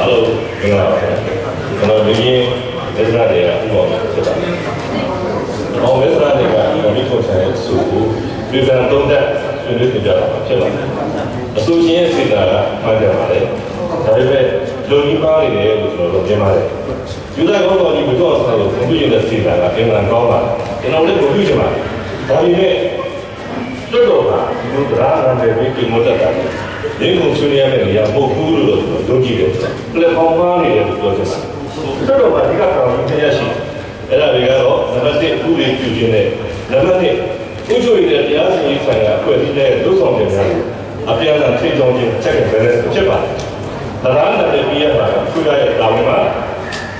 အားလုံးမင်္ဂလာပါခင်ဗျာကျွန်တော်ဒီရင်ဒေသနာတွေကဥပမာဖြစ်ပါတယ်။အောင်ဒေသနာတွေကဒီလိုထုတ်ဆိုင်အဆိုကိုပြည်ပံသုံးသက်ဆွေးနွေးကြတာဖြစ်ပါတယ်။အဆိုရှင်ရဲ့စေတာကမှန်ကြပါတယ်။ဒါပေမဲ့လူကြီးပါနေတယ်လို့ကျွန်တော်တို့ပြောပါတယ်။ယူဇာကောင်းတော်ဒီဘုရားဆောင်းကိုကွန်ပျူတာစေတာကအင်္ဂလန်ကောင်းပါတယ်။ကျွန်တော်လည်းကွန်ပျူတာပါ။ဒါပေမဲ့တော်တော်ပါဒီလိုတရားရတဲ့ပြီးမတတ်တာ။ ဒီကုဆွေးနွေးရမယ့်နေရာမဟုတ်ဘူးလို့ယုံကြည်တယ်။ပလက်ဖောင်းပါနေတယ်လို့ပြောချင်ပါတယ်။တော်တော်ပါဒီကကောင်ကြီးတရားရှိအဲ့ဒါတွေကတော့နံပါတ်1ဥပဒေပြုခြင်းနဲ့နံပါတ်2ဥချိုရတဲ့တရားစီရင်ဆိုင်ရာအဖွဲ့အစည်းနဲ့လုံဆောင်ခြင်းများအပြန်အလှန်ထိန်းချုပ်ခြင်းချက်နဲ့ဘယ်နဲ့ဖြစ်ပါတယ်။တရားနဲ့ပြည်ရမှာသူရရဲ့တာဝန်မှာ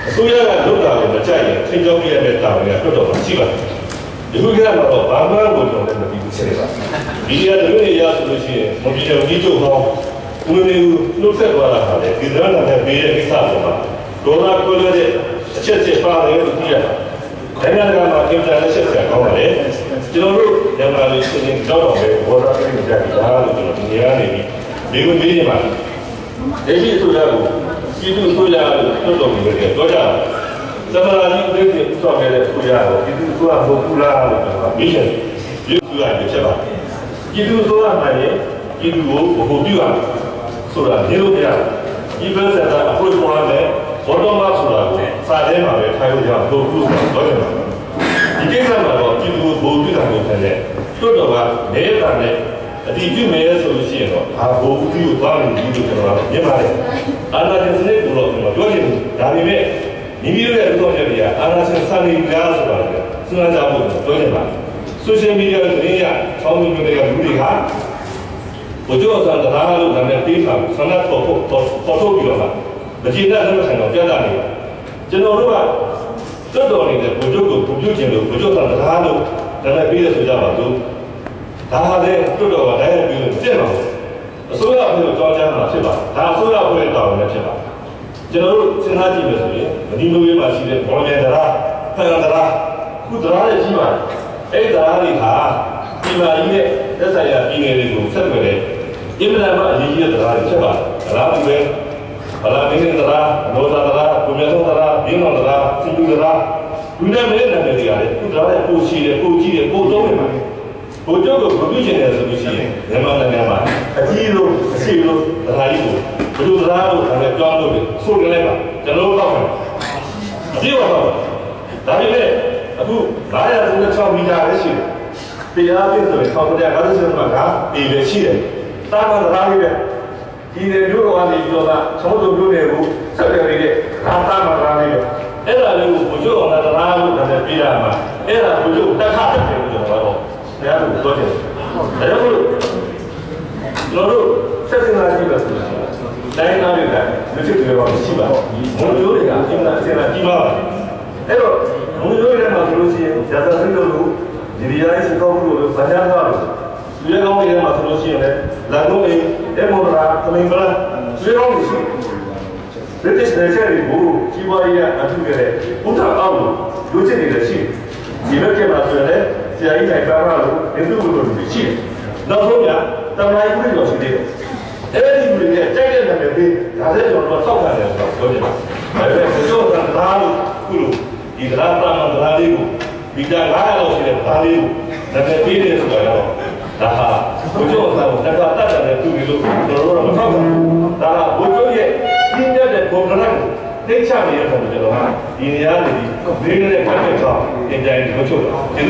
အစိုးရကလုပ်တာကိုမကြိုက်ရင်ထိန်းချုပ်ရတဲ့တာဝန်ကတော်တော်ရှိပါတယ်။ဒီလိုကြတော့ဘာမှမလုပ်တော့လည်းမပြီးဘူးဆက်ပါ။ ဒီရတဲ့လူတွေရဆိုလို့ရှိရင်မပြေတဲ့ကြီးချုပ်ဟောင်းဦးလေးဦးနှုတ်ဆက်သွားတာဟာလေဒီဒရနာနဲ့ပေးတဲ့ကိစ္စပေါ်မှာဒေါ်လာကိုလည်းအချက်ချက်ပါတယ်လို့သိရတယ်။နိုင်ငံတကာမှာအင်တာနက်ဆက်ဆံကောင်းပါလေ။ကျွန်တော်တို့မြန်မာလူစင်ကြောက်တော့ပဲဘောရကိစ္စကြတာလို့ကျွန်တော်ဒီနေရာနေပြီးဒီလိုမေးနေပါလား။ဒီလိုဆိုရကိုပြည်သူဆိုရလို့တော်တော်မျိုးတွေတော့ကြတာ။သမလာကြီးပြည်သူဆိုရတဲ့ဆိုရကိုပြည်သူဆိုရဘုကူလာလို့ကျွန်တော်မေးချင်တယ်။ဒီဆိုရပြချက်ပါ။ ပြည်သူဆိုရမှလည်းပြည်သူကိုဘုပြုရဆိုတာနေလို့မရဘူး။ဒီဘက်ဆက်တာအဖို့ပေါ်တယ်ဘောတော်မဆိုတာကိုစာထဲမှာပဲထိုင်လို့ရဘုကူဆိုတော့တယ်ဒီကိစ္စမှာတော့ပြည်သူကိုဘုပြုတာကိုဖန်တယ်။တို့တော့ကနေတာနဲ့အတိပြုမယ်ဆိုလို့ရှိရင်တော့ဒါဘုကူကိုသွားနေပြီလို့ကျွန်တော်ကမြင်ပါတယ်။အာနာရှင်စနစ်ကိုတော့ကျွန်တော်ပြောချင်ဘူး။ဒါပေမဲ့မိမိတို့ရဲ့ဥပဒေတွေကအာနာရှင်စနစ်ကြားဆိုတာလေစဉ်းစားကြဖို့ပြောချင်ပါတယ်။ social media တွေရဆောင်းမျိုးတွေကလူတွေကဘုရားဆန္ဒတရားလို့နာမည်ပေးထားဆန္ဒပေါ်ပေါ်ပေါ်ထုတ်ပြီးတော့မကျေနပ်တဲ့ဆန္ဒပြတာနေကျွန်တော်တို့ကတွတ်တော်နေတဲ့ဘုရားကိုဘုရားကျင်လို့ဘုရားဆန္ဒတရားလို့နာမည်ပေးရဆိုကြပါစို့ဒါဟာလေတွတ်တော်ကလည်းပြီးလို့ပြည့်ပါဘူးအစိုးရအဖွဲ့ကိုကြောင်းချမ်းမှာဖြစ်ပါဒါအစိုးရအဖွဲ့တောင်းလည်းဖြစ်ပါကျွန်တော်တို့စဉ်းစားကြည့်မယ်ဆိုရင်မဒီလိုရေးမှာရှိတဲ့ဘောလန်တရားဖန်တရားခုတရားတွေရှိပါတယ် အဲ့ဒီတရားတွေဟာဒီမှာကြီးတဲ့သက်ဆိုင်ရာပြည်နယ်တွေကိုဆက်သွယ်တဲ့အင်မတန်မှအရေးကြီးတဲ့တရားတွေဖြစ်ပါတယ်ဒါလားဒီပဲဗလာမင်းတရားနောသာတရားကုမြတ်တရားဘင်းတော်တရားစိတုတရားဒီနဲ့မဲနာမည်တွေကလည်းခုတရားရဲ့ပိုရှိတယ်ပိုကြီးတယ်ပိုသုံးနေပါဘုကျော်ကိုဘုပြုကျင်တယ်ဆိုလို့ရှိရင်မြန်မာနိုင်ငံမှာအကြီးဆုံးအရှိဆုံးတရားကြီးကိုဘုလူတရားကိုလည်းကြောင်းလို့ဆိုကြလိုက်ပါကျွန်တော်တို့တော့အပြည့်ပါတော့ဒါပေမဲ့ အခု936မီတာပဲရှိတယ်တရားပြည့်ဆိုရင်1950မှာကဒီပဲရှိတယ်တာမန်တရားကြီးပဲဒီနေမျိုးတော်ကနေပြီးတော့ကသုံးစုံမျိုးတွေကိုဆက်တယ်နေတဲ့ဒါတာမန်တရားလေးပဲအဲ့ဒါလေးကိုဘုကျော်အောင်တရားလို့ဒါနဲ့ပြရမှာအဲ့ဒါဘုကျော်တက်ခတ်တယ်လို့ကျွန်တော်တော့ဘုရားကိုပြောတယ်ဒါကြောင့်မို့ကျွန်တော်တို့ဆက်စင်လာကြည့်ပါဆိုရင်တိုင်းသားတွေကလူချစ်တွေပါရှိပါဘုံမျိုးတွေကအင်တာအစင်လာကြည့်ပါအဲ့တော့ဘုံမျိုးတွေ မှာဆိုလို့ရှိရင်ဇာတာစိတ်တို့ဒီဒီရိုင်းစကောက်လို့ဗညာကားလို့ဒီကောင်တွေမှာဆိုလို့ရှိရင်လည်းလာကုန်အေအမေရာသမင်္ဂလာဒီကောင်တွေရှိဗြိတိရှ်နယ်ချယ်ကိုကြီးပွားရေးအထူးကလေးဘုရားအောင်လူချစ်တွေလည်းရှိဒီဘက်ကမှာဆိုရင်လည်းဆရာကြီးနိုင်ပါပါလို့အင်းသူတို့တွေရှိတယ်နောက်ဆုံးကတမန်ကြီးကိုရှိသေးတယ်အဲ့ဒီလူတွေကြိုက်တဲ့နာမည်ပေးဒါလည်းကျွန်တော်ထောက်ခံတယ်ဆိုတော့ပြောနေတာဒါပေမဲ့ဘုရားကတရားလို့ခုလို ဒီတရားပရမတရားလေးကိုဒီက900လောက်ရှိတဲ့တရားလေးကိုနာမည်ပေးတယ်ဆိုတော့ဒါဟာဘုရားကတက်ကတတ်တယ်သူတွေလို့ကျွန်တော်တို့မထောက်ခံဒါဟာဘုရားရဲ့ကြီးမြတ်တဲ့ဘုံကရကိုသိချနေတဲ့ပုံကျွန်တော်ဟာဒီနေရာနေဒီလေးနဲ့ပတ်သက်တော့အင်ဂျင်ကိုချုပ်ကျေးဇူး